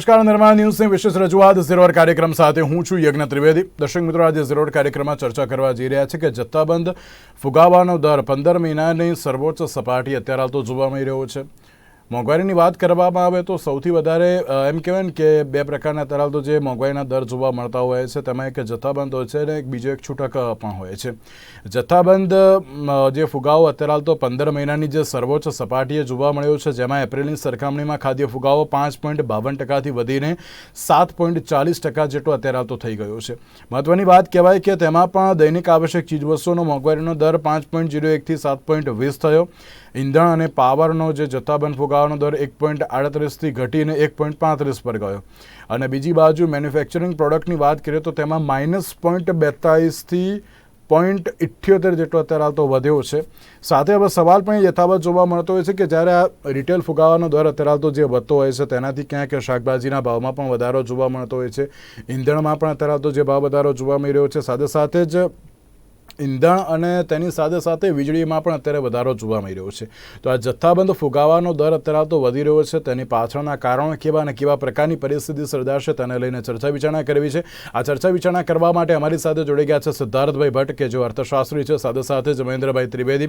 નમસ્કાર, નિર્માણ ન્યૂઝની વિશેષ રજૂઆત. ઝીરોડ કાર્યક્રમ સાથે હું છું યજ્ઞ ત્રિવેદી. દર્શક મિત્રો, આજે ઝીરોડ કાર્યક્રમમાં ચર્ચા કરવા જઈ રહ્યા છે કે જથ્થાબંધ ફુગાવાનો દર પંદર મહિનાની સર્વોચ્ચ સપાટી અત્યારે હાલ તો જોવા મળી રહ્યો છે. મોંઘવારીની વાત કરવામાં આવે તો સૌથી વધારે એમ કહેવાય ને કે બે પ્રકારના અત્યારે તો જે મોંઘવારીના દર જોવા મળતા હોય છે. તેમાં એક જથ્થાબંધ હોય છે અને એક બીજો એક છૂટક પણ હોય છે. જથ્થાબંધ જે ફુગાવો અત્યારે તો પંદર મહિનાની જે સર્વોચ્ચ સપાટીએ જોવા મળ્યો છે, જેમાં એપ્રિલની સરખામણીમાં ખાદ્ય ફુગાવો પાંચ પોઈન્ટ બાવન ટકાથી વધીને સાત પોઈન્ટ ચાલીસ ટકા જેટલો અત્યારે તો થઈ ગયો છે. મહત્વની વાત કહેવાય કે તેમાં પણ દૈનિક આવશ્યક ચીજવસ્તુઓનો મોંઘવારીનો દર પાંચ પોઈન્ટ જીરો એકથી સાત પોઈન્ટ વીસ થયો. ઈંધણ અને પાવરનો જે જથ્થાબંધ ફુગાવાનો દર એક પોઈન્ટ આડત્રીસથી ઘટીને એક પોઈન્ટ પાંત્રીસ પર ગયો. અને બીજી બાજુ મેન્યુફેક્ચરિંગ પ્રોડક્ટની વાત કરીએ તો તેમાં માઇનસ પોઈન્ટ બેતાલીસથી પોઈન્ટ ઇઠ્યોતેર જેટલો અત્યારે હાલ તો વધ્યો છે. સાથે હવે સવાલ પણ યથાવત જોવા મળતો હોય છે કે જ્યારે આ રિટેલ ફુગાવાનો દર અત્યારે હાલ તો જે વધતો હોય છે, તેનાથી ક્યાંક શાકભાજીના ભાવમાં પણ વધારો જોવા મળતો હોય છે. ઈંધણમાં પણ અત્યારે હાલ તો જે ભાવ વધારો જોવા મળી રહ્યો છે. સાથે સાથે જ ઈંધણ અને તેની સાથે સાથે વીજળીમાં પણ અત્યારે વધારો જોવા મળી રહ્યો છે. તો આ જથ્થાબંધ ફુગાવાનો દર અત્યારે તો વધી રહ્યો છે. તેની પાછળના કારણો કેવા અને કેવા પ્રકારની પરિસ્થિતિ સર્જાશે તેને લઈને ચર્ચા વિચારણા કરવી છે. આ ચર્ચા વિચારણા કરવા માટે અમારી સાથે જોડી ગયા છે સિદ્ધાર્થભાઈ ભટ્ટ, કે જેઓ અર્થશાસ્ત્રી છે. સાથે સાથે જ મહેન્દ્રભાઈ ત્રિવેદી,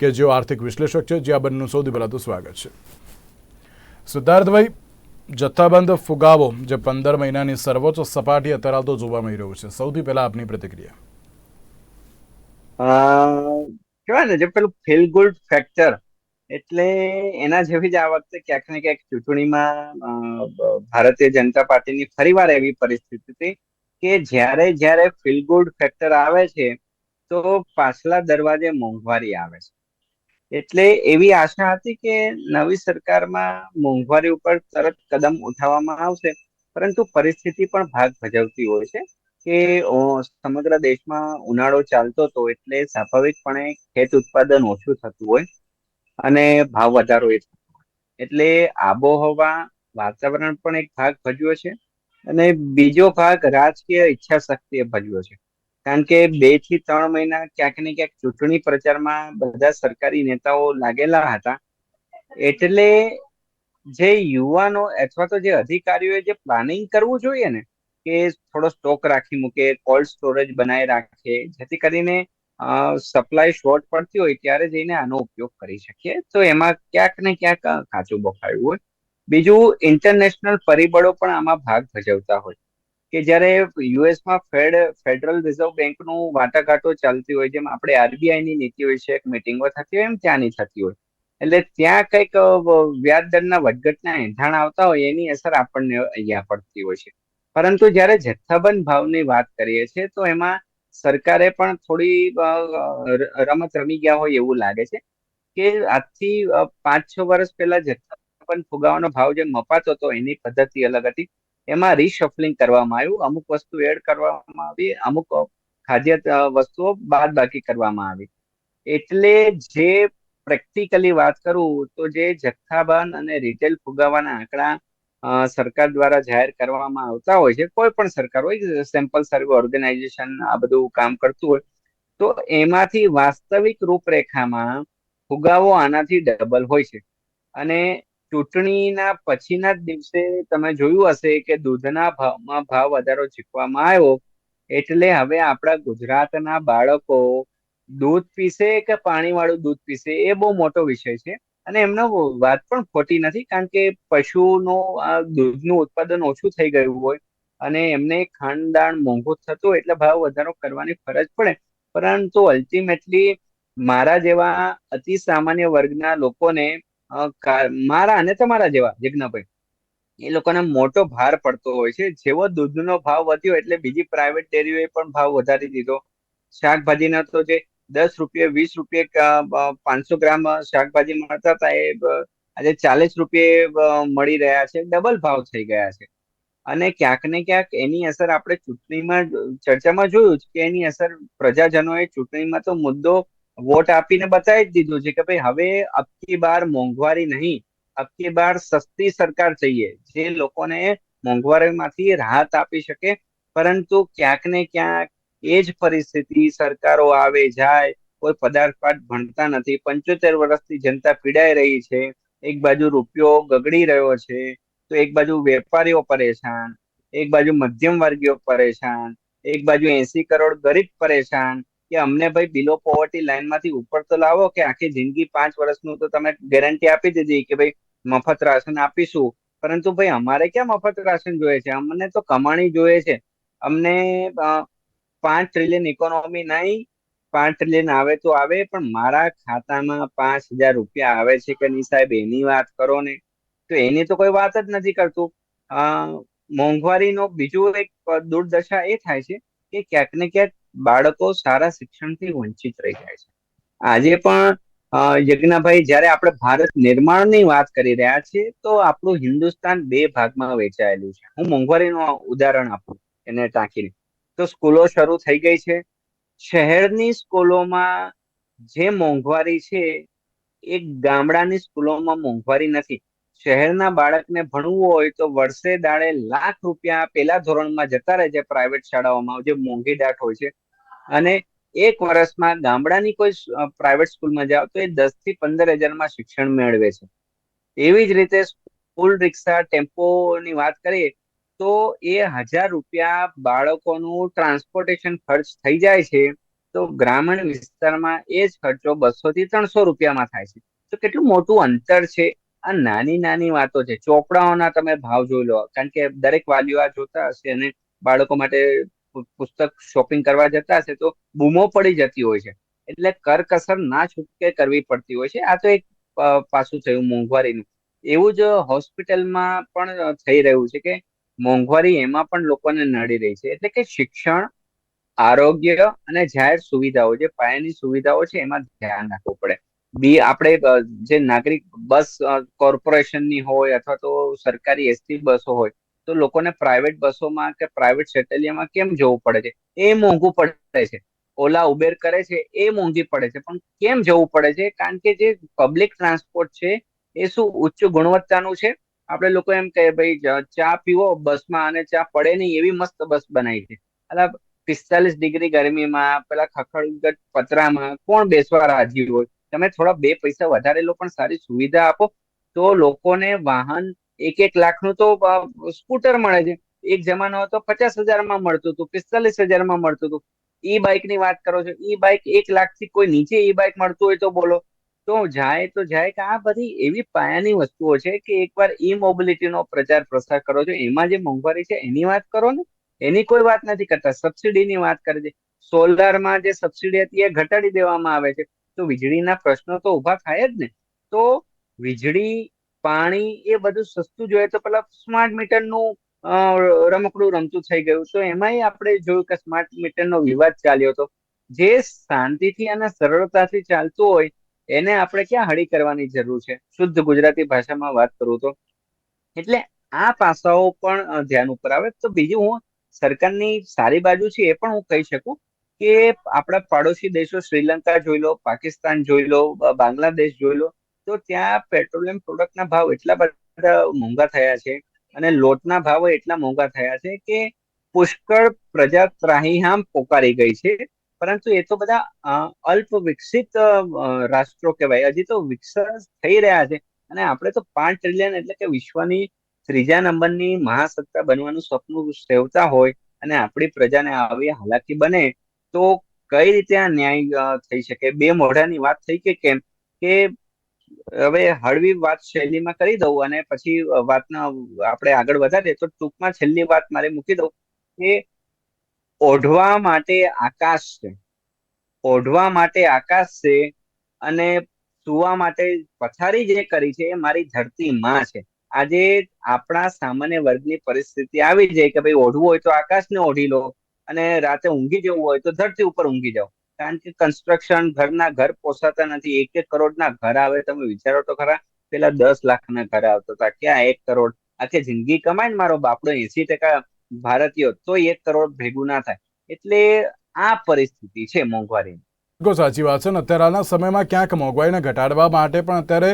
કે જેઓ આર્થિક વિશ્લેષક છે. જે આ બંનેનું સૌથી પહેલાં તો સ્વાગત છે. સિદ્ધાર્થભાઈ, જથ્થાબંધ ફુગાવો જે પંદર મહિનાની સર્વોચ્ચ સપાટી અત્યારે તો જોવા મળી રહ્યું છે. સૌથી પહેલાં આપની પ્રતિક્રિયા. કહેવાય ને, જે પેલું ફીલ ગુડ ફેક્ટર એટલે એના જેવી જ આ વખતે ક્યાંક ને ક્યાંક ચૂંટણીમાં ભારતીય જનતા પાર્ટીની ફરીવાર એવી પરિસ્થિતિ હતી કે જ્યારે જ્યારે ફીલ ગુડ ફેક્ટર આવે છે, તો પાછલા દરવાજે મોંઘવારી આવે છે. એટલે એવી આશા હતી કે નવી સરકારમાં મોંઘવારી ઉપર તરત કદમ ઉઠાવવામાં આવશે, પરંતુ પરિસ્થિતિ પણ ભાગ ભજવતી હોય છે. કે સમગ્ર દેશમાં ઉનાળો ચાલતો હતો એટલે સ્વાભાવિકપણે ખેત ઉત્પાદન ઓછું થતું હોય અને ભાવ વધારો એ એટલે આબોહવા વાતાવરણ પણ એક ભાગ ભજવ્યો છે અને બીજો ભાગ રાજકીય ઈચ્છા શક્તિએ ભજવ્યો છે. કારણ કે બેથી ત્રણ મહિના ક્યાંક ને ક્યાંક ચૂંટણી પ્રચારમાં બધા સરકારી નેતાઓ લાગેલા હતા. એટલે જે યુવાનો અથવા તો જે અધિકારીઓએ જે પ્લાનિંગ કરવું જોઈએ ને કે થોડો સ્ટોક રાખી મૂકે કોલ્ડ સ્ટોરેજ બનાવી રાખે, જેથી કરીને સપ્લાય શોર્ટ પડતી હોય ત્યારે જઈને આનો ઉપયોગ કરી શકીએ. તો એમાં ક્યાંક ને ક્યાંક કાચું બફાયું હોય. બીજું ઇન્ટરનેશનલ પરિબળો પણ આમાં ભાગ ભજવતા હોય. કે જ્યારે યુએસમાં ફેડ ફેડરલ રિઝર્વ બેંકનું વાટાઘાટો ચાલતી હોય, જેમ આપણે આરબીઆઈની નીતિ હોય છે, એક મિટિંગો થતી હોય, એમ ત્યાંની થતી હોય. એટલે ત્યાં કંઈક વ્યાજ દરના વધઘટના એંધાણ આવતા હોય, એની અસર આપણને અહીંયા પડતી હોય છે. પરંતુ જ્યારે જથ્થાબંધ ભાવની વાત કરીએ છીએ, તો એમાં સરકારે પણ થોડી રમત રમી ગયા હોય એવું લાગે છે કે આજથી પાંચ છ વર્ષ પહેલા જથ્થાબંધ ફુગાવાનો ભાવ જે મપાતો હતો એની પદ્ધતિ અલગ હતી. એમાં રીશફલિંગ કરવામાં આવ્યું, અમુક વસ્તુ એડ કરવામાં આવી, અમુક ખાદ્ય વસ્તુઓ બાદ બાકી કરવામાં આવી. એટલે જે પ્રેક્ટિકલી વાત કરું તો જે જથ્થાબંધ અને રિટેલ ફુગાવાના આંકડા સરકાર દ્વારા જાહેર કરવામાં આવતા હોય છે, કોઈ પણ સરકાર હોય સેમ્પલ સર્વે ઓર્ગેનાઇઝેશન આ બધું કામ કરતું હોય, તો એમાંથી વાસ્તવિક રૂપરેખામાં ફુગાવો આનાથી ડબલ હોય છે. અને ચૂંટણીના પછીના જ દિવસે તમે જોયું હશે કે દૂધના ભાવમાં ભાવ વધારો ચીકવામાં આવ્યો, એટલે હવે આપણા ગુજરાતના બાળકો દૂધ પીશે કે પાણીવાળું દૂધ પીશે એ બહુ મોટો વિષય છે. અને એમનો વાત પણ ખોટી નથી, કારણ કે પશુનું આ દૂધનું ઉત્પાદન ઓછું થઈ ગયું હોય અને એમને ખાંડદાણ મોંઘું થતું એટલે ભાવ વધારો કરવાની ફરજ પડે. પરંતુ અલ્ટિમેટલી મારા જેવા અતિ સામાન્ય વર્ગના લોકોને મારા અને તમારા જેવા જગ્નાભાઈ એ લોકોને મોટો ભાર પડતો હોય છે. જેવો દૂધનો ભાવ વધ્યો એટલે બીજી પ્રાઇવેટ ડેરીઓએ પણ ભાવ વધારી દીધો. શાકભાજીના તો જે દસ રૂપિયે, વીસ રૂપિયે પાંચસો ગ્રામ શાકભાજી મળતા હતા એ આજે ચાલીસ રૂપિયે મળી રહ્યા છે. ડબલ ભાવ થઈ ગયા છે. અને ક્યાંક ને ક્યાંક એની અસર આપણે ચૂંટણીમાં ચર્ચામાં જોયું છે કે એની અસર પ્રજાજનોએ ચૂંટણીમાં તો મુદ્દો વોટ આપીને બતાવી જ દીધો છે કે ભાઈ હવે અબકી બાર મોંઘવારી નહીં, અબકી બાર સસ્તી સરકાર જઈએ. જે લોકોને મોંઘવારીમાંથી રાહત આપી શકે, પરંતુ ક્યાંક ને ક્યાંક એ જ પરિસ્થિતિ સરકારો આવે, જાય, કોઈ પદાર્થ પાઠ ભણતા નથી. પંચોતેર વર્ષથી જનતા પીડાઈ રહી છે. એક બાજુ રૂપિયો ગગડી રહ્યો છે, તો એક બાજુ વેપારીઓ પરેશાન, એક બાજુ મધ્યમ વર્ગીયો પરેશાન, એક બાજુ એસી કરોડ ગરીબ પરેશાન, કે અમને ભાઈ બિલો પોવર્ટી લાઈનમાંથી ઉપર તો લાવો કે આખી જિંદગી પાંચ વર્ષનું તો તમે ગેરંટી આપી દીધી કે ભાઈ મફત રાશન આપીશું. પરંતુ ભાઈ અમારે ક્યાં મફત રાશન જોઈએ છે? અમને તો કમાણી જોઈએ છે. અમને પાંચ ટ્રિલિયન ઇકોનોમી નહીં, પાંચ ટ્રિલિયન આવે તો આવે, પણ મારા ખાતામાં પાંચ હજાર રૂપિયા આવે છે કે નહીં સાહેબ, એની વાત કરો ને. તો એની તો કોઈ વાત જ નથી કરતું. મોંઘવારીનો બીજું એક દુર્દશા એ થાય છે કે ક્યાંક ને ક્યાંક બાળકો સારા શિક્ષણથી વંચિત રહી જાય છે. આજે પણ યજ્ઞભાઈ, જ્યારે આપણે ભારત નિર્માણની વાત કરી રહ્યા છીએ, તો આપણું હિન્દુસ્તાન બે ભાગમાં વેચાયેલું છે. હું મોંઘવારીનું ઉદાહરણ આપું, એને ટાંકીને. તો સ્કૂલો શરૂ થઈ ગઈ છે. શહેરની સ્કૂલોમાં જે મોંઘવારી છે, એ ગામડાની સ્કૂલોમાં મોંઘવારી નથી. શહેરના બાળકને ભણવું હોય તો વર્ષે દાડે લાખ રૂપિયા પેલા ધોરણમાં જતા રહે છે પ્રાઇવેટ શાળાઓમાં, જે મોંઘી દાટ હોય છે. અને એક વર્ષમાં ગામડાની કોઈ પ્રાઇવેટ સ્કૂલમાં જાઓ તો એ દસથી પંદર હજારમાં શિક્ષણ મેળવે છે. એવી જ રીતે સ્કૂલ રિક્ષા ટેમ્પોની વાત કરીએ તો એ હજાર રૂપિયા બાળકોનું ટ્રાન્સપોર્ટેશન ખર્ચ થઈ જાય છે, તો ગ્રામીણ વિસ્તારમાં એ જ ખર્ચો બસો થી ત્રણસો રૂપિયામાં થાય છે. તો કેટલું મોટું અંતર છે. આ નાની નાની વાતો છે. ચોપડાઓના તમે ભાવ જોઈ લો. કારણ કે દરેક વાલીઓ આ જોતા હશે અને બાળકો માટે પુસ્તક શોપિંગ કરવા જતા હશે તો બૂમો પડી જતી હોય છે. એટલે કરકસર ના છૂટકે કરવી પડતી હોય છે. આ તો એક પાછું થયું મોંઘવારીનું. એવું જ હોસ્પિટલમાં પણ થઈ રહ્યું છે કે મોંઘવારી એમાં પણ લોકોને નડી રહી છે. એટલે કે શિક્ષણ, આરોગ્ય અને જાહેર સુવિધાઓ, જે પાયાની સુવિધાઓ છે, એમાં ધ્યાન રાખવું પડે. બી આપણે જે નાગરિક બસ કોર્પોરેશનની હોય અથવા તો સરકારી એસટી બસો હોય, તો લોકોને પ્રાઇવેટ બસોમાં કે પ્રાઇવેટ શેટલિયામાં કેમ જવું પડે છે? એ મોંઘું પડે છે. ઓલા ઉબેર કરે છે, એ મોંઘી પડે છે. પણ કેમ જવું પડે છે? કારણ કે જે પબ્લિક ટ્રાન્સપોર્ટ છે, એ શું ઉચ્ચ ગુણવત્તાનું છે? આપણે લોકો એમ કહે, ભાઈ ચા પીવો, બસમાં અને ચા પડે નહીં, એવી મસ્ત બસ બનાવી છે. એટલે પિસ્તાલીસ ડિગ્રી ગરમીમાં, પેલા ખખડગટ પતરામાં, કોણ બેસવા રાજી હોય? તમે થોડા બે પૈસા વધારે લો પણ સારી સુવિધા આપો, તો લોકોને વાહન એક એક લાખનું તો સ્કૂટર મળે છે. એક જમાનો હતો પચાસ હજારમાં મળતું હતું, પિસ્તાલીસ હજારમાં મળતું હતું. ઈ બાઇકની વાત કરો છો, ઈ બાઇક એક લાખથી કોઈ નીચે ઈ બાઇક મળતું હોય તો બોલો. તો જાય તો જાય કે આ બધી એવી પાયાની વસ્તુઓ છે કે એકવાર ઈ મોબિલિટી નો પ્રચાર પ્રસાર કરો છો, એમાં જે મોંઘવારી છે એની વાત કરો ને. એની કોઈ વાત નથી કરતા. સબસિડીની વાત કરે છે. સોલારમાં જે સબસિડી હતી એ ઘટાડી દેવામાં આવે છે. તો વીજળીના પ્રશ્નો તો ઊભા થાય જ ને. તો વીજળી, પાણી એ બધું સસ્તું જોઈએ તો પેલા સ્માર્ટ મીટરનું રમકડું રમતું થઈ ગયું. તો એમાંય આપણે જોયું કે સ્માર્ટ મીટરનો વિવાદ ચાલ્યો હતો. જે શાંતિથી અને સરળતાથી ચાલતું હોય એને આપણે ક્યાં હળી કરવાની જરૂર છે? શુદ્ધ ગુજરાતી ભાષામાં વાત કરું તો? એટલે આ પાસાઓ પણ ધ્યાન ઉપર આવે. તો બીજું હું સરકારની સારી બાજુ છે એ પણ હું કહી શકું કે આપણા પાડોશી દેશો, શ્રીલંકા જોઈ લો, પાકિસ્તાન જોઈ લો બાંગ્લાદેશ જોઈ લો, તો ત્યાં પેટ્રોલિયમ પ્રોડક્ટના ભાવ એટલા બધા મોંઘા થયા છે અને લોટના ભાવ એટલા મોંઘા થયા છે કે પુષ્કળ પ્રજા ત્રાહીહામ પોકારી ગઈ છે. પરંતુ એ તો બધા અલ્પ વિકસિત રાષ્ટ્રો કહેવાય. હજી તો વિકસન થઈ રહ્યા છે. અને આપણે તો પાંચ ટ્રિલિયન એટલે કે વિશ્વની ત્રીજા નંબરની મહાસત્તા બનવાનું સ્વપ્ન સેવતા હોય અને આપણી પ્રજાને આવી હાલાકી બને, તો કઈ રીતે આ ન્યાય થઈ શકે? બે મોઢાની વાત થઈ કે કેમ? કે હવે હળવી વાત શૈલીમાં કરી દઉં અને પછી વાતના આપણે આગળ વધારીએ, તો ટૂંકમાં છેલ્લી વાત મારે મૂકી દઉં કે ઓઢવા માટે આકાશ છે. ઓઢવા માટે આકાશ છે અને સુવા માટે પથારી જે કરી છે એ મારી ધરતી માં છે. આજે આપણા સામાન્ય વર્ગની પરિસ્થિતિ આવી જાય કે ભાઈ ઓઢવું હોય તો આકાશને ઓઢી લો અને રાતે ઊંઘી જવું હોય તો ધરતી ઉપર ઊંઘી જાઓ. કારણ કે કન્સ્ટ્રક્શન ઘરના ઘર પોસાતા નથી. એક એક કરોડના ઘર આવે. તમે વિચારો તો ખરા, પેલા દસ લાખના ઘર આવતા હતા. ક્યાં એક કરોડ? આખી જિંદગી કમાય ને મારો બાપડો એસી ટકા ભારતીયો તો એક કરોડ ભેગું ના થાય. એટલે આ પરિસ્થિતિ છે મોંઘવારીની. બિલકુલ સાચી વાત છે ને અત્યારના સમયમાં ક્યાંક મોંઘવારીને ઘટાડવા માટે પણ અત્યારે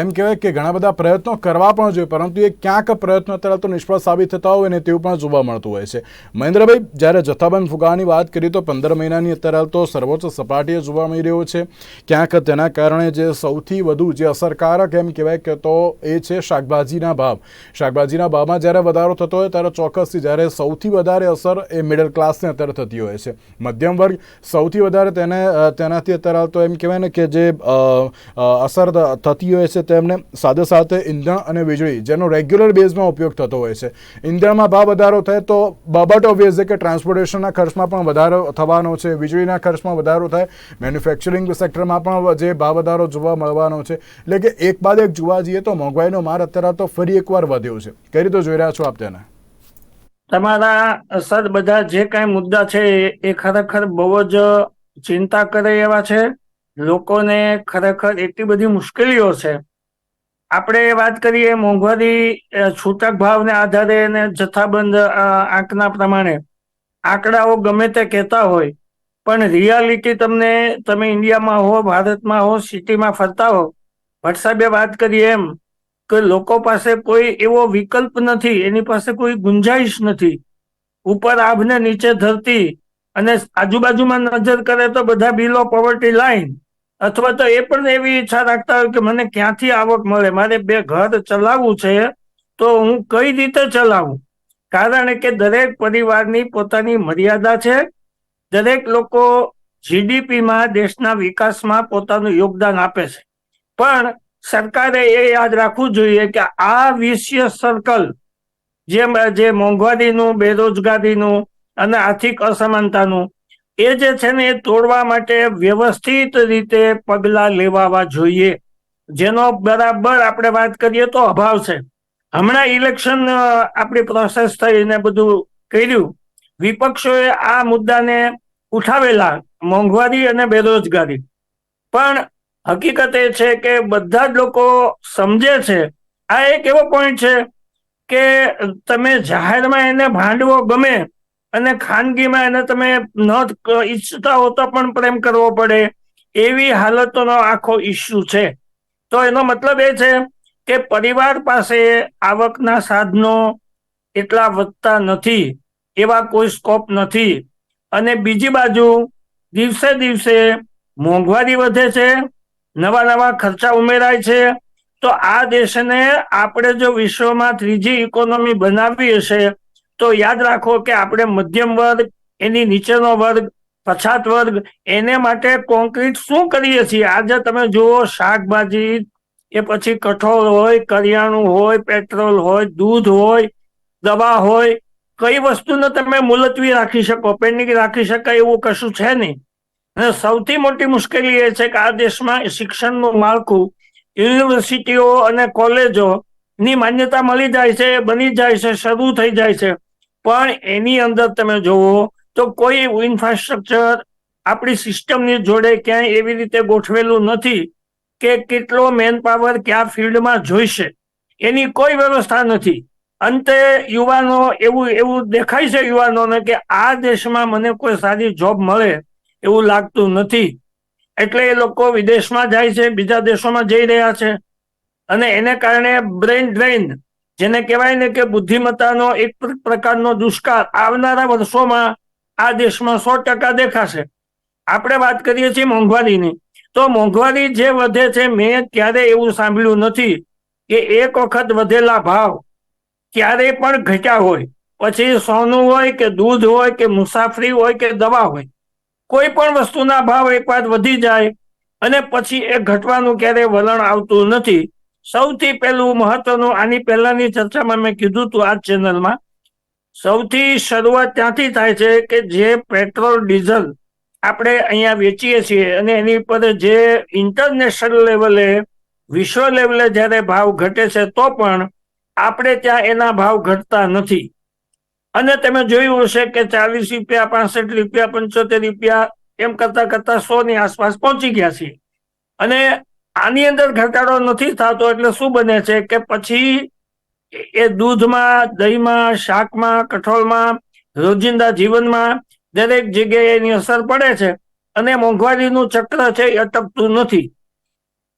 એમ કહેવાય કે ઘણા બધા પ્રયત્નો કરવા પણ જોઈએ, પરંતુ એ ક્યાંક પ્રયત્નો અત્યારે તો નિષ્ફળ સાબિત થતા હોય ને તેવું પણ જોવા મળતું હોય છે. મહેન્દ્રભાઈ, જ્યારે જથ્થાબંધ ફુગાવાની વાત કરીએ તો પંદર મહિનાની અત્યારે તો સર્વોચ્ચ સપાટીએ જોવા મળી રહ્યો છે. ક્યાંક તેના કારણે જે સૌથી વધુ જે અસરકારક એમ કહેવાય કે તો એ છે શાકભાજીના ભાવ. શાકભાજીના ભાવમાં જ્યારે વધારો થતો હોય ત્યારે ચોક્કસથી જ્યારે સૌથી વધારે અસર એ મિડલ ક્લાસને અત્યારે થતી હોય છે. મધ્યમ વર્ગ સૌથી વધારે તેને તેનાથી અત્યારે હાલ તો એમ કહેવાય ને કે જે અસર થતી હોય છે તેમને સાથે સાથે ઈંધણ અને વીજળી, જેનો રેગ્યુલર બેઝમાં ઉપયોગ થતો હોય છે. ઈંધણમાં ભાવ વધારો થાય તો બાબત ઓબ્વિયસ છે કે ટ્રાન્સપોર્ટેશનના ખર્ચમાં પણ વધારો થવાનો છે, વીજળીના ખર્ચમાં વધારો થાય મેન્યુફેક્ચરિંગ સેક્ટરમાં પણ જે ભાવ વધારો જોવા મળવાનો છે. એટલે કે એક બાદ એક જોવા જઈએ તો મોંઘવારીનો માર અત્યારે તો ફરી એકવાર વધ્યો છે. કઈ રીતે જોઈ રહ્યા છો આપ તેને? તમારા સર બધા જે કાંઈ મુદ્દા છે એ ખરેખર બહુ જ ચિંતા કરે એવા છે? લોકોને ખરેખર એટલી બધી મુશ્કેલીઓ છે. આપણે વાત કરીએ મોંઘવારી છૂટક ભાવને આધારે અને જથ્થાબંધ આંકના પ્રમાણે. આંકડાઓ ગમે તે કહેતા હોય, પણ રિયાલિટી તમને, તમે ઇન્ડિયામાં હો, ભારતમાં હો, સિટીમાં ફરતા હો વટસાબે વાત કરીએ એમ કે લોકો પાસે કોઈ એવો વિકલ્પ નથી, એની પાસે કોઈ ગુંજાઈશ નથી. ઉપર આભને નીચે ધરતી અને આજુબાજુમાં નજર કરે તો બધા બિલો પોવર્ટી લાઈન અથવા તો એ પણ એવી ઈચ્છા રાખતા હોય કે મને ક્યાંથી આવક મળે? મારે બે ઘર ચલાવવું છે, તો હું કઈ રીતે ચલાવું? કારણ કે દરેક પરિવારની પોતાની મર્યાદા છે. દરેક લોકો જીડીપીમાં દેશના વિકાસમાં પોતાનું યોગદાન આપે છે. પણ સરકારે એ યાદ રાખવું જોઈએ કે આ વિષય સર્કલ જેમ, જે મોંઘવારીનું, બેરોજગારીનું અને આર્થિક અસમાનતાનું. એ જે છે ને, એ તોડવા માટે વ્યવસ્થિત રીતે પગલાં લેવાવા જોઈએ. જેનો બરાબર આપણે વાત કરીએ તો અભાવ છે. હમણાં ઇલેક્શન આપણી પ્રોસેસ થઈને બધું કર્યું. વિપક્ષોએ આ મુદ્દાને ઉઠાવેલા, મોંઘવારી અને બેરોજગારી. પણ હકીકત એ છે કે બધા જ લોકો સમજે છે, આ એક એવો પોઈન્ટ છે કે તમે જાહેરમાં એને ભાંડવો ગમે અને ખાનગીમાં એને તમે ન ઈચ્છતા હો તો પણ પ્રેમ કરવો પડે. એવી હાલતોનો આખો ઇસ્યુ છે. તો એનો મતલબ એ છે કે પરિવાર પાસે આવકના સાધનો એટલા વધતા નથી, એવા કોઈ સ્કોપ નથી. અને બીજી બાજુ દિવસે દિવસે મોંઘવારી વધે છે, નવા નવા ખર્ચા ઉમેરાય છે. તો આ દેશને આપણે જો વિશ્વમાં ત્રીજી ઇકોનોમી બનાવવી હશે તો યાદ રાખો કે આપણે મધ્યમ વર્ગ, એની નીચેનો વર્ગ, પછાત વર્ગ, એને માટે કોન્ક્રીટ શું કરીએ છીએ? આજે તમે જુઓ, શાકભાજી એ પછી કઠોળ હોય, કરિયાણું હોય, પેટ્રોલ હોય, દૂધ હોય, દવા હોય, કઈ વસ્તુને તમે મુલતવી રાખી શકો? પેન્ડિંગ રાખી શકાય એવું કશું છે નહીં. અને સૌથી મોટી મુશ્કેલી એ છે કે આ દેશમાં શિક્ષણનું માળખું યુનિવર્સિટીઓ અને કોલેજો ની માન્યતા મળી જાય છે બની જાય છે, શરૂ થઈ જાય છે. પણ એની અંદર તમે જુઓ તો કોઈ ઇન્ફ્રાસ્ટ્રક્ચર આપણી સિસ્ટમની જોડે ક્યાંય એવી રીતે ગોઠવેલું નથી કે કેટલો મેન પાવર કયા ફિલ્ડમાં જોઈશે. એની કોઈ વ્યવસ્થા નથી. અંતે યુવાનો એવું એવું દેખાય છે યુવાનોને કે આ દેશમાં મને કોઈ સારી જોબ મળે એવું લાગતું નથી. એટલે એ લોકો વિદેશમાં જાય છે, બીજા દેશોમાં જઈ રહ્યા છે. અને એને કારણે બ્રેન ડ્રેન જેને કહેવાય ને કે બુદ્ધિમત્તાનો એક પ્રકારનો દુષ્કાળ આવનારા વર્ષોમાં આ દેશમાં સો ટકા દેખાશે. આપણે વાત કરીએ છીએ મોંઘવારીની. તો મોંઘવારી જે વધે છે, મેં ક્યારે એવું સાંભળ્યું નથી કે એક વખત વધેલા ભાવ ક્યારે પણ ઘટ્યા હોય. પછી સોનું હોય કે દૂધ હોય કે મુસાફરી હોય કે દવા હોય. કોઈ પણ વસ્તુના ભાવ એકવાર વધી જાય અને પછી એ ઘટવાનું ક્યારેય વલણ આવતું નથી. સૌથી પહેલું મહત્વનું, આની પહેલાની ચર્ચામાં મેં કીધું હતું આ ચેનલમાં, સૌથી શરૂઆત ત્યાંથી થાય છે કે જે પેટ્રોલ, ડીઝલ આપણે અહીંયા વેચીએ છીએ અને એની પર જે ઇન્ટરનેશનલ લેવલે, વિશ્વ લેવલે જ્યારે ભાવ ઘટે છે તો પણ આપણે ત્યાં એના ભાવ ઘટતા નથી. અને તમે જોયું હશે કે ચાલીસ રૂપિયા, પાસઠ રૂપિયા, પંચોતેર રૂપિયા એમ કરતા કરતા સો ની આસપાસ પહોંચી ગયા છે અને આની અંદર ઘટાડો નથી થતો એટલે શું બને છે કે પછી એ દૂધમાં, દહીંમાં, શાકમાં, કઠોળમાં, રોજિંદા જીવનમાં દરેક જગ્યાએ એની અસર પડે છે અને મોંઘવારીનું ચક્ર છે એ અટકતું નથી.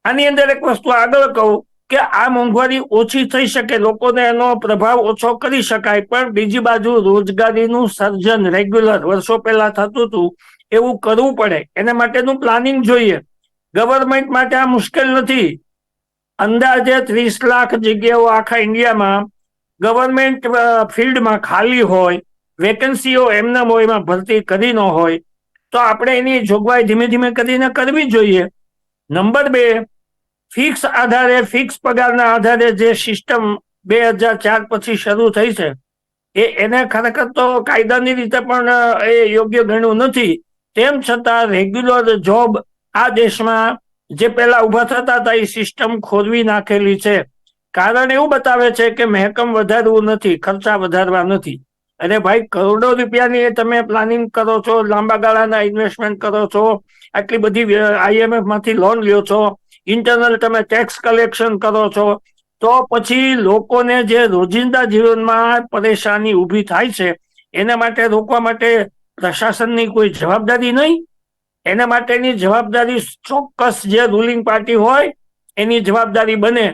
આની અંદર એક વસ્તુ આગળ કહું કે આ મોંઘવારી ઓછી થઈ શકે, લોકોને એનો પ્રભાવ ઓછો કરી શકાય, પણ બીજી બાજુ રોજગારીનું સર્જન રેગ્યુલર વર્ષો પહેલા થતું હતું, એવું કરવું પડે. એના માટેનું પ્લાનિંગ જોઈએ. ગવર્મેન્ટ માટે આ મુશ્કેલ નથી. અંદાજે ત્રીસ લાખ જગ્યાઓ આખા ઇન્ડિયામાં ગવર્મેન્ટ ફિલ્ડમાં ખાલી હોય વેકેન્સીઓ એમના એમાં ભરતી કરી ન હોય, તો આપણે એની જોગવાઈ ધીમે ધીમે કરીને કરવી જોઈએ. નંબર બે ફિક્સ આધારે ફિક્સ પગારના આધારે જે સિસ્ટમ બે હજાર ચાર પછી શરૂ થઈ છે, એ એને ખરેખર તો કાયદાની રીતે પણ એ યોગ્ય ગણ્યું નથી. તેમ છતાં રેગ્યુલર જોબ આ દેશમાં જે પહેલા ઊભા થતા હતા, એ સિસ્ટમ ખોરવી નાખેલી છે. કારણ એવું બતાવે છે કે મહેકમ વધારવું નથી, ખર્ચા વધારવા નથી. અરે ભાઈ, કરોડો રૂપિયાની તમે પ્લાનિંગ કરો છો, લાંબા ગાળાના ઇન્વેસ્ટમેન્ટ કરો છો, આટલી બધી આઈએમએફમાંથી લોન લ્યો છો ઇન્ટરનલ તમે ટેક્સ કલેક્શન કરો છો, તો પછી લોકોને જે રોજિંદા જીવનમાં પરેશાની ઊભી થાય છે, એના માટે રોકવા માટે પ્રશાસનની કોઈ જવાબદારી નહીં? એના માટેની જવાબદારી ચોક્કસ જે રૂલિંગ પાર્ટી હોય, એની જવાબદારી બને.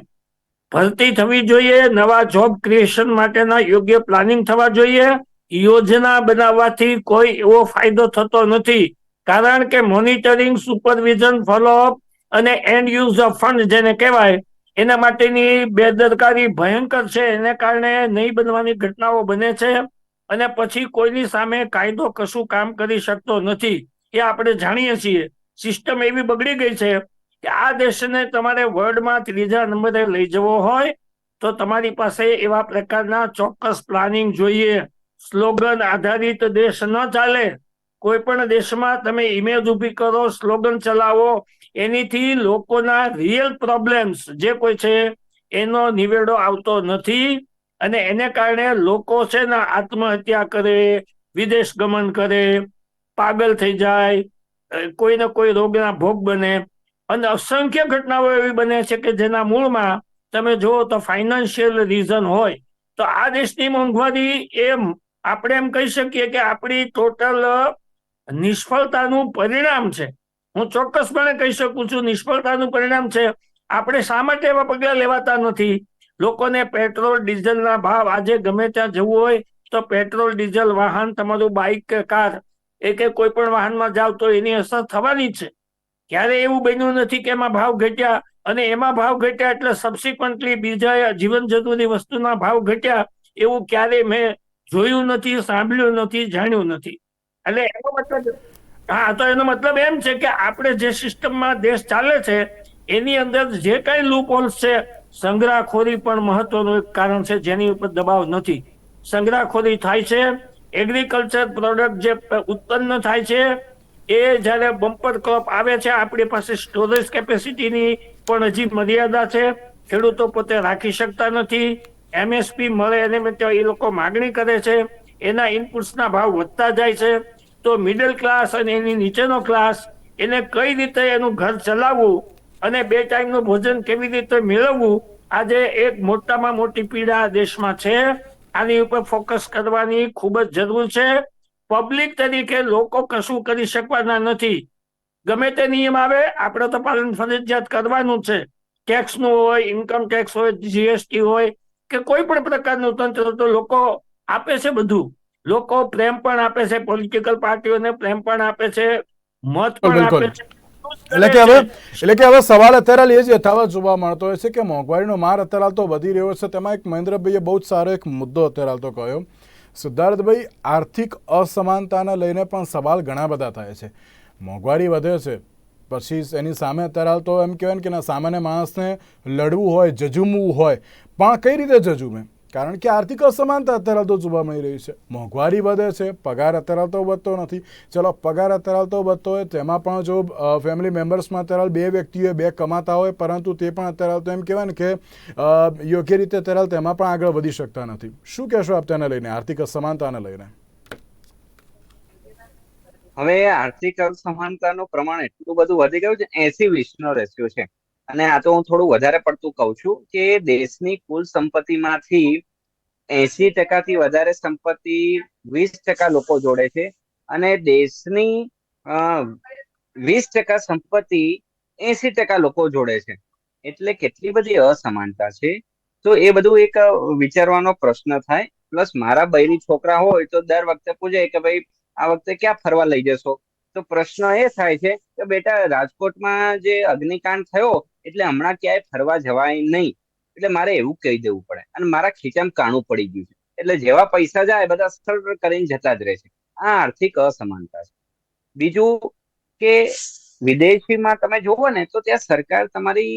ભરતી થવી જોઈએ, નવા જોબ ક્રિએશન માટેના યોગ્ય પ્લાનિંગ થવા જોઈએ. યોજના બનાવવાથી કોઈ એવો ફાયદો થતો નથી. કારણ કે મોનિટરિંગ સુપરવિઝન ફોલોઅપ અને એન્ડ યુઝ ઓફ ફંડ જેને કહેવાય, એના માટેની બેદરકારી ભયંકર છે. એને કારણે નહીં બનવાની ઘટનાઓ બને છે અને પછી કોઈની સામે કાયદો કશું કામ કરી શકતો નથી. એ આપણે જાણીએ છીએ. સિસ્ટમ એવી બગડી ગઈ છે કે આ દેશને તમારે વર્લ્ડમાં ત્રીજા નંબરે લઈ જવો હોય તો તમારી પાસે એવા પ્રકારના ચોક્કસ પ્લાનિંગ જોઈએ. સ્લોગન આધારિત દેશ ન ચાલે. કોઈ પણ દેશમાં તમે ઇમેજ ઊભી કરો સ્લોગન ચલાવો, એનીથી લોકોના રિયલ પ્રોબ્લેમ્સ જે કોઈ છે એનો નિવેડો આવતો નથી અને એને કારણે લોકો છે ને આત્મહત્યા કરે, વિદેશ ગમન કરે પાગલ થઈ જાય કોઈને કોઈ રોગના ભોગ બને. અને અસંખ્ય ઘટનાઓ એવી બને છે કે જેના મૂળમાં તમે જુઓ તો ફાઇનાન્શિયલ રીઝન હોય. તો આ દેશની મોંઘવારી એમ આપણે એમ કહી શકીએ કે આપણી ટોટલ નિષ્ફળતાનું પરિણામ છે. હું ચોક્કસપણે કહી શકું છું, નિષ્ફળતાનું પરિણામ છે. આપણે શા માટે એવા પગલાં લેવાતા નથી? લોકોને પેટ્રોલ ડીઝલના ભાવ આજે ગમે ત્યાં જવું હોય તો પેટ્રોલ ડીઝલ વાહન, તમારું બાઇક કે કાર એ કે કોઈ પણ વાહનમાં જાવ તો એની અસર થવાની છે. ક્યારે એવું બન્યું નથી કે એમાં ભાવ ઘટ્યા અને એમાં ભાવ ઘટ્યા એટલે સબસિક્વન્ટલી બીજા જીવન જરૂરી વસ્તુના ભાવ ઘટ્યા એવું ક્યારે મેં જોયું નથી, સાંભળ્યું નથી, જાણ્યું નથી. એટલે એનો મતલબ હા, તો એનો મતલબ એમ છે કે આપણે જે સિસ્ટમમાં દેશ ચાલે છે, એની અંદર જે કઈ લૂપ હોલ્સ છે, સંગ્રહખોરી પણ મહત્વનું એક કારણ છે જેની ઉપર દબાવ નથી. સંગ્રહખોરી થાય છે એગ્રીકલ્ચર પ્રોડક્ટ જે ઉત્પન્ન થાય છે, એ જ્યારે બમ્પર ક્રોપ આવે છે, આપણી પાસે સ્ટોરેજ કેપેસિટીની પણ હજી મર્યાદા છે. ખેડૂતો પોતે રાખી શકતા નથી. એમએસપી મળે એને એ લોકો માગણી કરે છે. એના ઇનપુટ્સના ભાવ વધતા જાય છે. તો મિડલ ક્લાસ અને એની નીચેનો ક્લાસ એને કઈ રીતે એનું ઘર ચલાવવું અને બે ટાઈમનું ભોજન કેવી રીતે મેળવવું, આજે એક મોટામાં મોટી પીડા દેશમાં છે. આની ઉપર ફોકસ કરવાની ખૂબ જ જરૂર છે. પબ્લિક તરીકે લોકો કશું કરી શકવાના નથી. ગમે તે નિયમ આવે આપણે તો પાલન ફરજિયાત કરવાનું છે. ટેક્સનું હોય ઇન્કમ ટેક્સ હોય જીએસટી હોય કે કોઈ પણ પ્રકારનું તંત્ર તો લોકો આપે છે બધું. લોકો પ્રેમ પણ આપે છે પોલિટિકલ પાર્ટીઓને પ્રેમ પણ આપે છે મત પણ આપે છે. એટલે કે હવે એટલે કે હવે સવાલ અત્યારે એ જ યથાવત જોવા મળતો હોય છે કે મોંઘવારીનો માર અત્યારે હાલ તો વધી રહ્યો છે. તેમાં એક મહેન્દ્રભાઈએ બહુ જ સારો એક મુદ્દો અત્યારે હાલ તો કહ્યો. સિદ્ધાર્થભાઈ આર્થિક અસમાનતાને લઈને પણ સવાલ ઘણા બધા થાય છે. મોંઘવારી વધે છે. પછી એની સામે અત્યારે હાલ તો એમ કહેવાય ને કે ના સામાન્ય માણસને લડવું હોય જજુમવું હોય પણ કઈ રીતે જજુમે? કારણ કે આર્થિક અસમાનતા અત્યારે તો જોવા મળી રહી છે. મોંઘવારી વધે છે, પગાર અત્યારે તો વધતો નથી. ચલો, પગાર અત્યારે તો વધતો હોય, તેમાં પણ જો ફેમિલી મેમ્બર્સમાં અત્યારે બે વ્યક્તિઓ બે કમાતા હોય, પરંતુ તે પણ અત્યારે તો એમ કહેવાય ને કે યોગ્ય રીતે અત્યારે તેમાં પણ આગળ વધી શકતા નથી. શું કહેશો આપ તેને લઈને, આર્થિક અસમાનતાને લઈને? હવે આર્થિક અસમાનતાનું પ્રમાણ એટલું બધું વધી ગયું છે, એસી વીસ નો રેશિયો છે. અને આ તો હું થોડું વધારે પડતું કહું છું કે દેશની કુલ સંપત્તિમાંથી એસી ટકાથી વધારે સંપત્તિ વીસ ટકા લોકો જોડે છે અને દેશની વીસ ટકા સંપત્તિ એસી ટકા લોકો જોડે છે. એટલે કેટલી બધી અસમાનતા છે. તો એ બધું એક વિચારવાનો પ્રશ્ન થાય. પ્લસ મારા બૈરી છોકરા હોય તો દર વખતે પૂછે કે ભાઈ, આ વખતે ક્યાં ફરવા લઈ જશો? તો પ્રશ્ન એ થાય છે કે બેટા રાજકોટમાં જે અગ્નિકાંડ થયો એટલે હમણાં ક્યાંય ફરવા જવાય નહીં. એટલે મારે એવું કહી દેવું પડે. અને મારા ખીચામાં કાણું પડી ગયું છે. એટલે જેવા પૈસા જાય બધા સ્થળ કરીને જતા જ રહે છે. આ આર્થિક અસમાનતા છે. બીજું કે વિદેશીમાં તમે જોવો ને તો ત્યાં સરકાર તમારી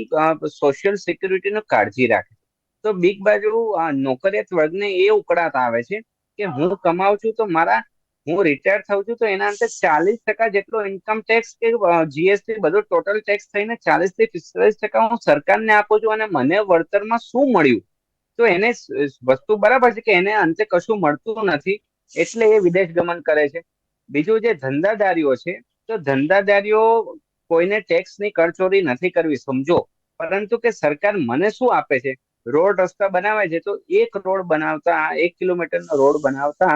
સોશિયલ સિક્યુરિટીનો કાળજી રાખે તો બીગ બાજુ નોકરિયાત વર્ગને એ ઉકળાટ આવે છે કે હું કમાઉં છું તો મારા હું રિટાયર થઉં છું તો એના અંતે ચાલીસ ટકા જેટલો ઇન્કમ ટેક્સ કે જીએસટી બધો ટોટલ ટેક્સ થઈને ચાલીસથી પિસ્તાલીસ ટકા હું સરકારને આપું છું અને મને વળતરમાં શું મળ્યું? તો એને વસ્તુ બરાબર છે કે એને અંતે કશું મળતું નથી, એટલે એ વિદેશ ગમન કરે છે. બીજું જે ધંધાદારીઓ છે, તો ધંધાદારીઓ કોઈને ટેક્સની કરચોરી નથી કરવી, સમજો. પરંતુ કે સરકાર મને શું આપે છે? રોડ રસ્તા બનાવે છે તો એક રોડ બનાવતા, એક કિલોમીટરનો રોડ બનાવતા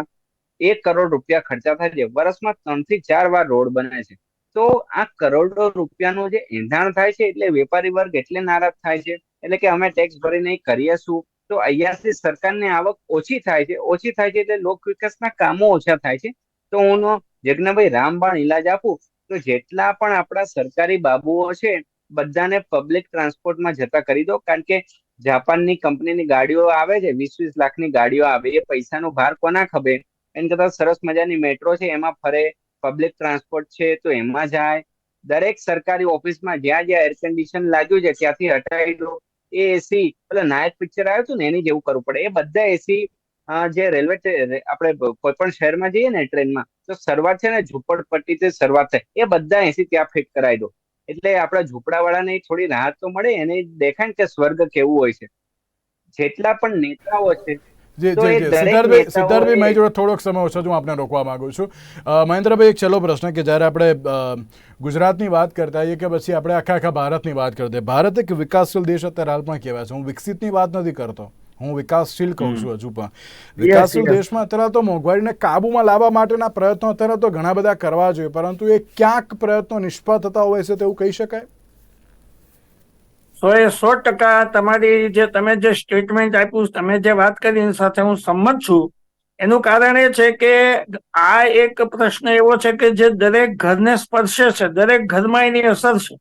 એક કરોડ રૂપિયા ખર્ચા થાય છે. વર્ષમાં ત્રણથી ચાર વાર રોડ બને છે. તો આ કરોડો રૂપિયાનું જે એંધાણ થાય છે એટલે વેપારી વર્ગ એટલે નારાજ થાય છે. એટલે કે અમે ટેક્સ ભરીને કરીએ શું? તો અહીંયાથી સરકારની આવક ઓછી થાય છે. ઓછી થાય છે એટલે લોક વિકાસના કામો ઓછા થાય છે. તો હું જગ્નભાઈ રામબાણ ઇલાજ આપું. તો જેટલા પણ આપણા સરકારી બાબુઓ છે, બધાને પબ્લિક ટ્રાન્સપોર્ટમાં જતા કરી દો. કારણ કે જાપાનની કંપનીની ગાડીઓ આવે છે વીસ વીસ લાખની ગાડીઓ આવે. એ પૈસાનો ભાર કોના ખબર એમ કરતા સરસ મજાની મેટ્રો છે, એમાં ફરે પબ્લિક ટ્રાન્સપોર્ટ છે, તો એમાં જાય. દરેક સરકારી ઓફિસમાં જ્યાં જ્યાં એર કન્ડિશન લાગ્યું છે, ત્યાંથી હટાવી દો. એ એસી એટલે નાયક પિક્ચર આવ્યું હતું ને, એની જેવું કરવું પડે. એ બધા એસી જે રેલવે આપણે કોઈ પણ શહેરમાં જઈએ ને ટ્રેનમાં, તો શરૂઆત છે ને ઝુંપડપટ્ટીથી શરૂઆત થાય. એ બધા એસી ત્યાં ફિટ કરાવી દો. એટલે આપણા ઝૂંપડાવાળાને થોડી રાહત તો મળે, એને દેખાય ને કે સ્વર્ગ કેવું હોય છે. જેટલા પણ નેતાઓ છે જી જી જી સિદ્ધાર્થભાઈ સિદ્ધાર્થભાઈ મારી જોડે થોડોક સમય ઓછો હું આપને રોકવા માંગુ છું. મહેન્દ્રભાઈ એક છેલ્લો પ્રશ્ન કે જ્યારે આપણે ગુજરાતની વાત કરતા હોઈએ કે પછી આપણે આખા આખા ભારતની વાત કરતા ભારત એક વિકાસશીલ દેશ અત્યારે હાલ પણ કહેવાય છે. હું વિકસિતની વાત નથી કરતો. હું વિકાસશીલ કહું છું હજુ પણ. વિકાસશીલ દેશમાં અત્યારે તો મોંઘવારીને કાબૂમાં લાવવા માટેના પ્રયત્નો અત્યારે તો ઘણા બધા કરવા જોઈએ પરંતુ એ ક્યાંક પ્રયત્નો નિષ્ફળ થતા હોય છે તેવું કહી શકાય? સો એ સો ટકા તમારી જે તમે જે સ્ટેટમેન્ટ આપ્યું, તમે જે વાત કરી એની સાથે હું સંમત છું. એનું કારણ એ છે કે આ એક પ્રશ્ન એવો છે કે જે દરેક ઘરને સ્પર્શે છે, દરેક ઘરમાં એની અસર છે.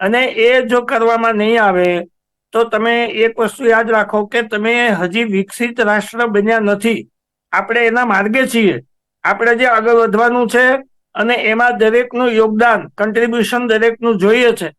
અને એ જો કરવામાં નહીં આવે, તો તમે એક વસ્તુ યાદ રાખો કે તમે હજી વિકસિત રાષ્ટ્ર બન્યા નથી. આપણે એના માર્ગે છીએ. આપણે જે આગળ વધવાનું છે અને એમાં દરેકનું યોગદાન કન્ટ્રીબ્યુશન દરેકનું જોઈએ છે.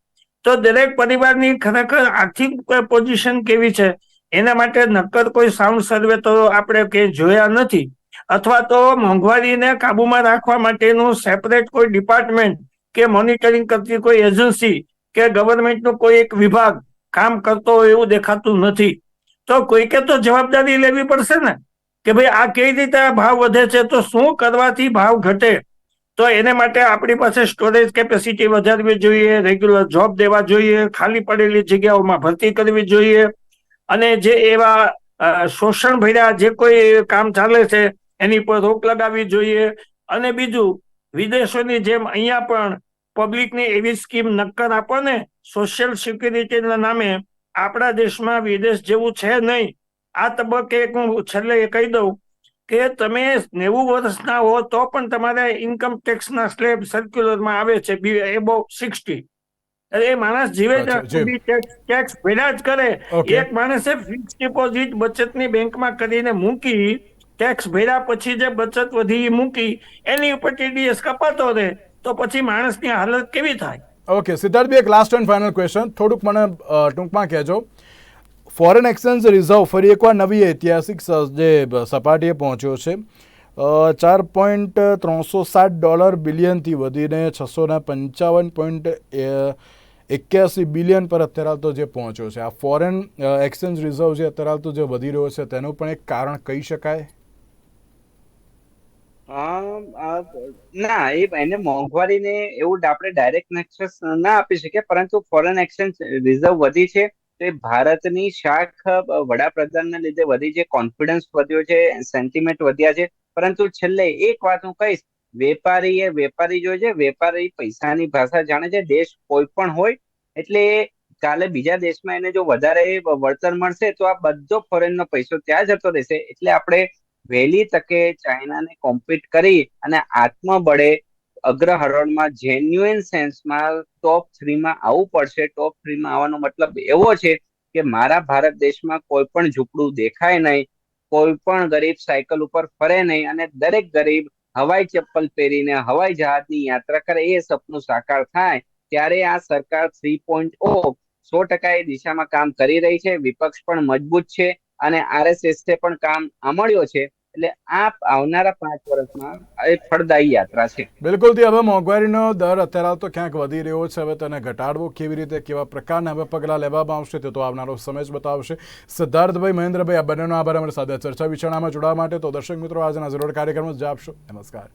તો દરેક પરિવારની ખરેખર આર્થિક પોઝિશન કેવી છે? એના માટે નક્કર કોઈ સાઉન્ડ સર્વે તો આપણે કે જોયા નથી. અથવા તો મોંઘવારીને કાબુમાં રાખવા માટેનું સેપરેટ કોઈ ડિપાર્ટમેન્ટ કે મોનિટરિંગ કરતી કોઈ એજન્સી કે ગવર્મેન્ટનો કોઈ એક વિભાગ કામ કરતો હોય એવું દેખાતું નથી. તો કોઈકે તો જવાબદારી લેવી પડશે ને? કે ભાઈ આ કઈ રીતે ભાવ વધે છે? તો શું કરવાથી ભાવ ઘટે? તો એને માટે આપણી પાસે સ્ટોરેજ કેપેસિટી વધારવી જોઈએ રેગ્યુલર જોબ દેવા જોઈએ, ખાલી પડેલી જગ્યાઓમાં ભરતી કરવી જોઈએ. અને જે એવા શોષણ ભર્યા જે કોઈ કામ ચાલે છે, એની પર રોક લગાવવી જોઈએ. અને બીજું, વિદેશોની જેમ અહીંયા પણ પબ્લિકની એવી સ્કીમ નક્કર આપો ને સોશિયલ સિક્યુરિટીના નામે આપણા દેશમાં વિદેશ જેવું છે નહીં. આ તબક્કે હું છેલ્લે કહી દઉં કે તમે નેવું વર્ષના હો તો પણ તમારે ઇન્કમ ટેક્સના સ્લેબ સર્ક્યુલરમાં આવે છે એબો સિક્સટી એ માણસ જીવે ટેક્સ ભેડા જ કરે એક માણસે ફિક્સ ડિપોઝિટ બચતની બેંકમાં કરીને મૂકી ટેક્સ ભેડા પછી જે બચત વધી મૂકી એની ઉપર ટીડીએસ કપાતો રહે તો પછી માણસની હાલત કેવી થાય? ઓકે સિદ્ધાર્થભાઈ એક લાસ્ટ એન્ડ ફાઇનલ ક્વેશ્ચન થોડુંક મને ટૂંકમાં કહેજો. ફોરેન એક્સચેન્જ રિઝર્વ ફરી એકવાર નવી ઐતિહાસિક જે સપાટીએ પહોંચ્યો છે. ચાર પોઈન્ટ ત્રણસો સાત ડોલર બિલિયનથી વધીને છસોના પંચાવન પોઈન્ટ એક્યાસી બિલિયન પર અત્યારે હાલ તો જે પહોંચ્યો છે. આ ફોરેન એક્સચેન્જ રિઝર્વ જે અત્યારે હાલ તો જે વધી રહ્યો છે, તેનું પણ એક કારણ કહી શકાય? ના એને મોંઘવારીને એવું આપણે ડાયરેક્ટ નેક્સેસ ના આપી શકીએ, પરંતુ ફોરેન એક્સચેન્જ રિઝર્વ વધી છે. તે ભારતની શાખ વડાપ્રધાનને લીધે વધી છે કોન્ફિડન્સ વધ્યો છે સેન્ટિમેન્ટ વધ્યા છે, પરંતુ છેલ્લે એક વાત હું કહીશ વેપારી એ વેપારી જો છે, વેપારી પૈસાની ભાષા જાણે છે, દેશ કોઈ પણ હોય, એટલે કાલે બીજા દેશમાં એને જો વધારે વળતર મળશે, તો આ બધો ફોરેનનો પૈસો ત્યાં જતો રહેશે, એટલે આપણે વહેલી તકે ચાઇનાને કોમ્પીટ કરી અને આત્મબળે અગ્રહરોળમાં જેન્યુઇન સેન્સમાં ટોપ થ્રીમાં આવવું પડશે. ટોપ થ્રીમાં આવવાનો મતલબ એવો છે કે મારા ભારત દેશમાં કોઈ પણ ઝૂંપડું દેખાય નહીં, કોઈ પણ ગરીબ સાયકલ ઉપર ફરે નહીં અને દરેક ગરીબ હવાઈ ચપ્પલ પહેરીને હવાઈ જહાજની યાત્રા કરે એ સપનું સાકાર થાય ત્યારે આ સરકાર થ્રી પોઈન્ટ ઓ સો ટકા એ દિશામાં કામ કરી રહી છે. વિપક્ષ પણ મજબૂત છે અને આરએસએસ પણ કામ આમળ્યો છે. એટલે આ આવનારા પાંચ વર્ષમાં એ ફળદાયી યાત્રા છે. બિલકુલ હવે મોંઘવારીનો દર અત્યારે તો ક્યાંક વધી રહ્યો છે. હવે તેને ઘટાડવો કેવી રીતે, કેવા પ્રકારના હવે પગલાં લેવામાં આવશે તે તો આવનારો સમય જ બતાવશે. સિદ્ધાર્થભાઈ મહેન્દ્રભાઈ, આ બંનેનો આભાર. અમારી સાથે ચર્ચા વિચારણામાં જોડાવા માટે તો દર્શક મિત્રો, આજના જરૂર કાર્યક્રમ જ આપશો. નમસ્કાર.